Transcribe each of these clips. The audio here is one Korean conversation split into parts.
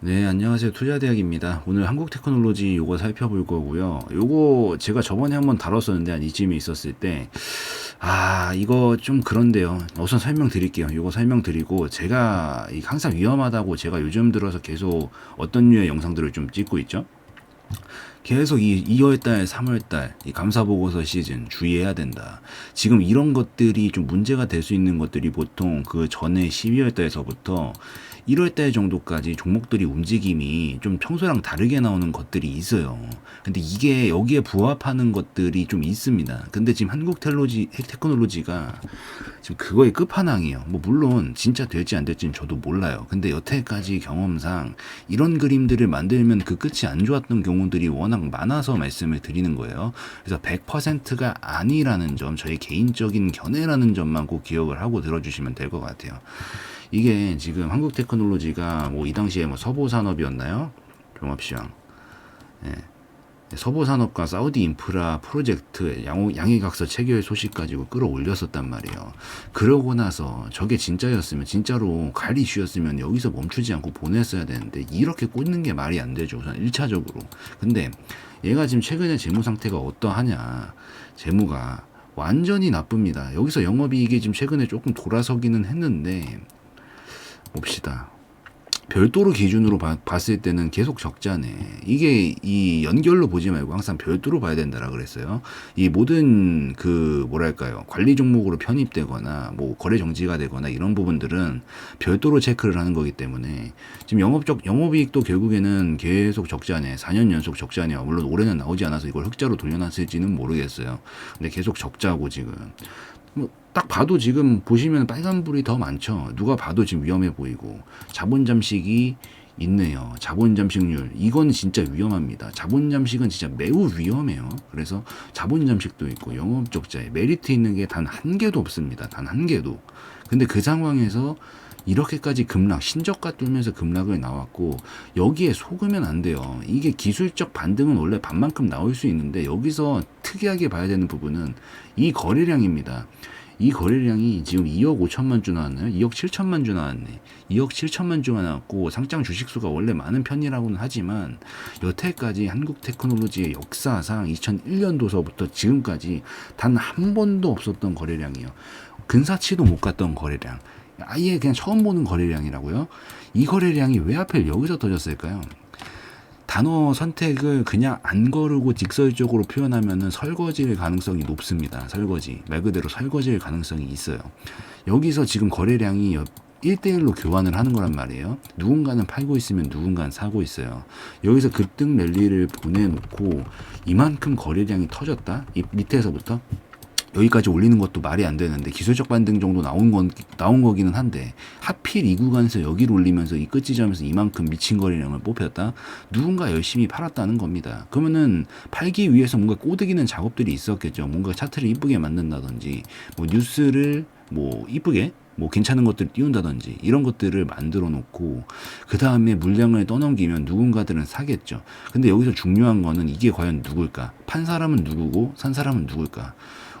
네, 안녕하세요. 투자대학입니다. 오늘 한국 테크놀로지 요거 살펴볼 거고요. 요거 제가 저번에 한번 다뤘었는데 한 이쯤에 있었을 때, 아, 이거 좀 그런데요. 우선 설명드릴게요. 요거 설명드리고, 제가 이 항상 위험하다고 제가 요즘 들어서 계속 어떤 류의 영상들을 좀 찍고 있죠? 계속 이 2월달, 3월달 이 감사보고서 시즌 주의해야 된다. 지금 이런 것들이 좀 문제가 될 수 있는 것들이 보통 그 전에 12월달에서부터 1월달 정도까지 종목들이 움직임이 좀 평소랑 다르게 나오는 것들이 있어요. 근데 이게 여기에 부합하는 것들이 좀 있습니다. 근데 지금 한국 텔로지, 테크놀로지가 지금 그거의 끝판왕이에요. 뭐 물론 진짜 될지 안 될지는 저도 몰라요. 근데 여태까지 경험상 이런 그림들을 만들면 그 끝이 안 좋았던 경우들이 워낙 많아서 말씀을 드리는 거예요. 그래서 100%가 아니라는 점, 저의 개인적인 견해라는 점만 꼭 기억을 하고 들어주시면 될 것 같아요. 이게 지금 한국 테크놀로지가 뭐 이 당시에 뭐 서부산업이었나요? 종합시황. 예. 서부산업과 사우디 인프라 프로젝트 양, 양해각서 체결 소식 가지고 끌어올렸었단 말이에요. 그러고 나서 저게 진짜였으면 진짜로 갈 이슈였으면 여기서 멈추지 않고 보냈어야 되는데 이렇게 꽂는 게 말이 안 되죠. 우선 1차적으로. 근데 얘가 지금 최근에 재무 상태가 어떠하냐. 재무가 완전히 나쁩니다. 여기서 영업이익이 지금 최근에 조금 돌아서기는 했는데 봅시다. 별도로 기준으로 봐- 봤을 때는 계속 적자네. 이게 이 연결로 보지 말고 항상 별도로 봐야 된다라 그랬어요. 이 모든 그 뭐랄까요 관리 종목으로 편입되거나 뭐 거래 정지가 되거나 이런 부분들은 별도로 체크를 하는 거기 때문에 지금 영업적 영업이익도 결국에는 계속 적자네. 4년 연속 적자네요. 물론 올해는 나오지 않아서 이걸 흑자로 돌려놨을지는 모르겠어요. 근데 계속 적자고 지금. 뭐 딱 봐도 지금 보시면 빨간불이 더 많죠. 누가 봐도 지금 위험해 보이고 자본 잠식이 있네요. 자본 잠식률 이건 진짜 위험합니다. 자본 잠식은 진짜 매우 위험해요. 그래서 자본 잠식도 있고 영업 적자에 메리트 있는 게 단 한 개도 없습니다. 단 한 개도. 근데 그 상황에서 이렇게까지 급락, 신저가 뚫면서 급락을 나왔고 여기에 속으면 안 돼요. 이게 기술적 반등은 원래 반만큼 나올 수 있는데 여기서 특이하게 봐야 되는 부분은 이 거래량입니다. 이 거래량이 지금 2억 5천만 주 나왔나요? 2억 7천만 주 나왔네. 2억 7천만 주가 나왔고 상장 주식수가 원래 많은 편이라고는 하지만 여태까지 한국 테크놀로지의 역사상 2001년도서부터 지금까지 단 한 번도 없었던 거래량이에요. 근사치도 못 갔던 거래량. 아예 그냥 처음 보는 거래량이라고요. 이 거래량이 왜 하필 여기서 터졌을까요? 단어 선택을 그냥 안 거르고 직설적으로 표현하면은 설거지일 가능성이 높습니다. 설거지. 말 그대로 설거지일 가능성이 있어요. 여기서 지금 거래량이 1대1로 교환을 하는 거란 말이에요. 누군가는 팔고 있으면 누군가는 사고 있어요. 여기서 급등 랠리를 보내놓고 이만큼 거래량이 터졌다? 이 밑에서부터 여기까지 올리는 것도 말이 안 되는데 기술적 반등 정도 나온 건 나온 거기는 한데 하필 이 구간에서 여기를 올리면서 이 끝 지점에서 이만큼 미친 거래량을 뽑혔다 누군가 열심히 팔았다는 겁니다 그러면은 팔기 위해서 뭔가 꼬드기는 작업들이 있었겠죠 뭔가 차트를 이쁘게 만든다든지 뭐 뉴스를 뭐 이쁘게 뭐 괜찮은 것들을 띄운다든지 이런 것들을 만들어 놓고 그 다음에 물량을 떠넘기면 누군가들은 사겠죠. 근데 여기서 중요한 거는 이게 과연 누굴까? 판 사람은 누구고 산 사람은 누굴까?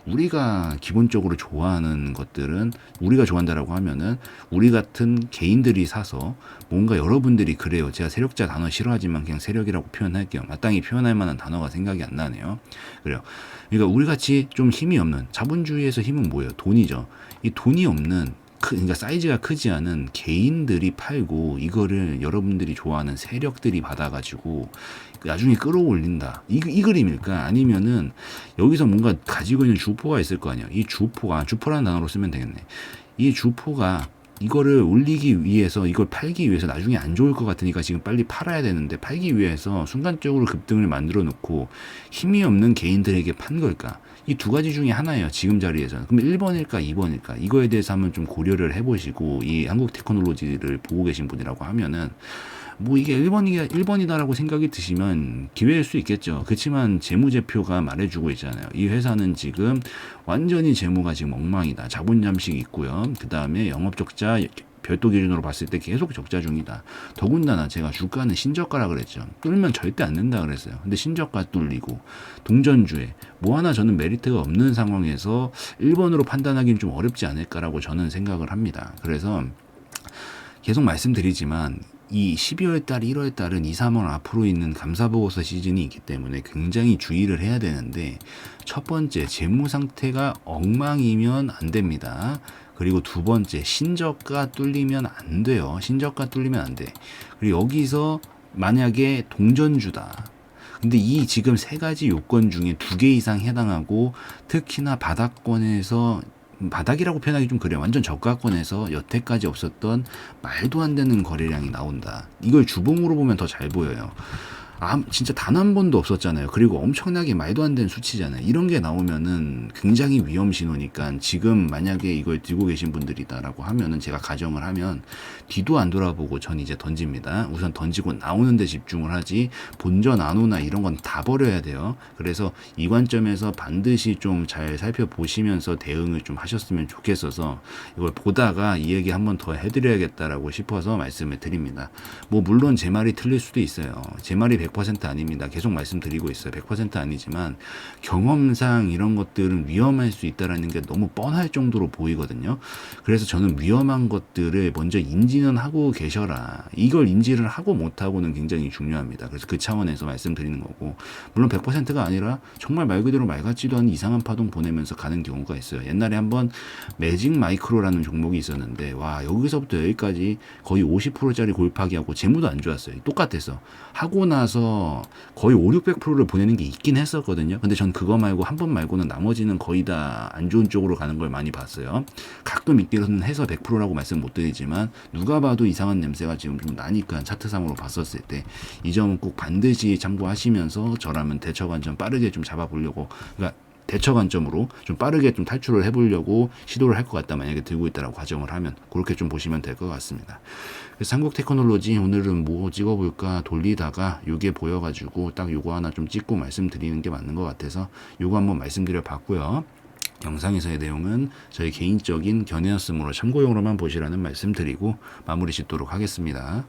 우리가 기본적으로 좋아하는 것들은 우리가 좋아한다라고 하면은 우리 같은 개인들이 사서 뭔가 여러분들이 그래요. 제가 세력자 단어 싫어하지만 그냥 세력이라고 표현할게요. 마땅히 표현할 만한 단어가 생각이 안 나네요. 그래요. 그러니까 우리 같이 좀 힘이 없는 자본주의에서 힘은 뭐예요? 돈이죠. 이 돈이 없는 크, 그러니까 사이즈가 크지 않은 개인들이 팔고 이거를 여러분들이 좋아하는 세력들이 받아가지고 나중에 끌어올린다. 이, 이 그림일까? 아니면은 여기서 뭔가 가지고 있는 주포가 있을 거 아니야. 이 주포가 주포라는 단어로 쓰면 되겠네. 이 주포가 이거를 올리기 위해서 이걸 팔기 위해서 나중에 안 좋을 것 같으니까 지금 빨리 팔아야 되는데 팔기 위해서 순간적으로 급등을 만들어 놓고 힘이 없는 개인들에게 판 걸까? 이 두 가지 중에 하나예요. 지금 자리에서는. 그럼 1번일까, 2번일까? 이거에 대해서 한번 좀 고려를 해보시고 이 한국 테크놀로지를 보고 계신 분이라고 하면은 뭐 이게 1번이 1번이다라고 생각이 드시면 기회일 수 있겠죠. 그렇지만 재무제표가 말해주고 있잖아요. 이 회사는 지금 완전히 재무가 지금 엉망이다. 자본 잠식 있고요. 그 다음에 영업 적자 별도 기준으로 봤을 때 계속 적자 중이다. 더군다나 제가 주가는 신저가라 그랬죠. 뚫으면 절대 안 된다 그랬어요. 근데 신저가 뚫리고 동전주에 뭐 하나 저는 메리트가 없는 상황에서 1번으로 판단하기는 좀 어렵지 않을까라고 저는 생각을 합니다. 그래서 계속 말씀드리지만 이 12월 달, 1월 달은 2, 3월 앞으로 있는 감사보고서 시즌이 있기 때문에 굉장히 주의를 해야 되는데 첫 번째 재무 상태가 엉망이면 안 됩니다. 그리고 두 번째 신저가 뚫리면 안 돼요. 신저가 뚫리면 안 돼. 그리고 여기서 만약에 동전주다. 근데 이 지금 세 가지 요건 중에 두 개 이상 해당하고 특히나 바닥권에서 음, 바닥이라고 표현하기 좀 그래요. 완전 저가권에서 여태까지 없었던 말도 안 되는 거래량이 나온다. 이걸 주봉으로 보면 더 잘 보여요. 아, 진짜 단 한 번도 없었잖아요. 그리고 엄청나게 말도 안 되는 수치잖아요. 이런 게 나오면은 굉장히 위험 신호니까 지금 만약에 이걸 들고 계신 분들이다라고 하면은 제가 가정을 하면 뒤도 안 돌아보고 전 이제 던집니다. 우선 던지고 나오는 데 집중을 하지 본전 안 오나 이런 건 다 버려야 돼요. 그래서 이 관점에서 반드시 좀 잘 살펴보시면서 대응을 좀 하셨으면 좋겠어서 이걸 보다가 이 얘기 한 번 더 해드려야겠다라고 싶어서 말씀을 드립니다. 뭐 물론 제 말이 틀릴 수도 있어요. 제 말이 100% 아닙니다. 계속 말씀드리고 있어요. 100% 아니지만 경험상 이런 것들은 위험할 수 있다라는 게 너무 뻔할 정도로 보이거든요. 그래서 저는 위험한 것들을 먼저 인지는 하고 계셔라. 이걸 인지를 하고 못하고는 굉장히 중요합니다. 그래서 그 차원에서 말씀드리는 거고 물론 100%가 아니라 정말 말 그대로 말 같지도 않은 이상한 파동 보내면서 가는 경우가 있어요. 옛날에 한번 매직 마이크로라는 종목이 있었는데 와 여기서부터 여기까지 거의 50%짜리 골파기하고 재무도 안 좋았어요. 똑같았어. 하고 나서 거의 5, 600%를 보내는 게 있긴 했었거든요. 근데 전 그거 말고 한 번 말고는 나머지는 거의 다 안 좋은 쪽으로 가는 걸 많이 봤어요. 가끔 있기는 해서 100%라고 말씀 못 드리지만 누가 봐도 이상한 냄새가 지금 좀 나니까 차트상으로 봤었을 때 이 점은 꼭 반드시 참고하시면서 저라면 대처 관점 빠르게 좀 잡아보려고 그러니까 대처 관점으로 좀 빠르게 좀 탈출을 해보려고 시도를 할 것 같다 만약에 들고 있다라고 가정을 하면 그렇게 좀 보시면 될 것 같습니다. 그래서 한국 테크놀로지 오늘은 뭐 찍어볼까 돌리다가 요게 보여가지고 딱 요거 하나 좀 찍고 말씀드리는 게 맞는 것 같아서 요거 한번 말씀드려 봤고요. 영상에서의 내용은 저희 개인적인 견해였으므로 참고용으로만 보시라는 말씀 드리고 마무리 짓도록 하겠습니다.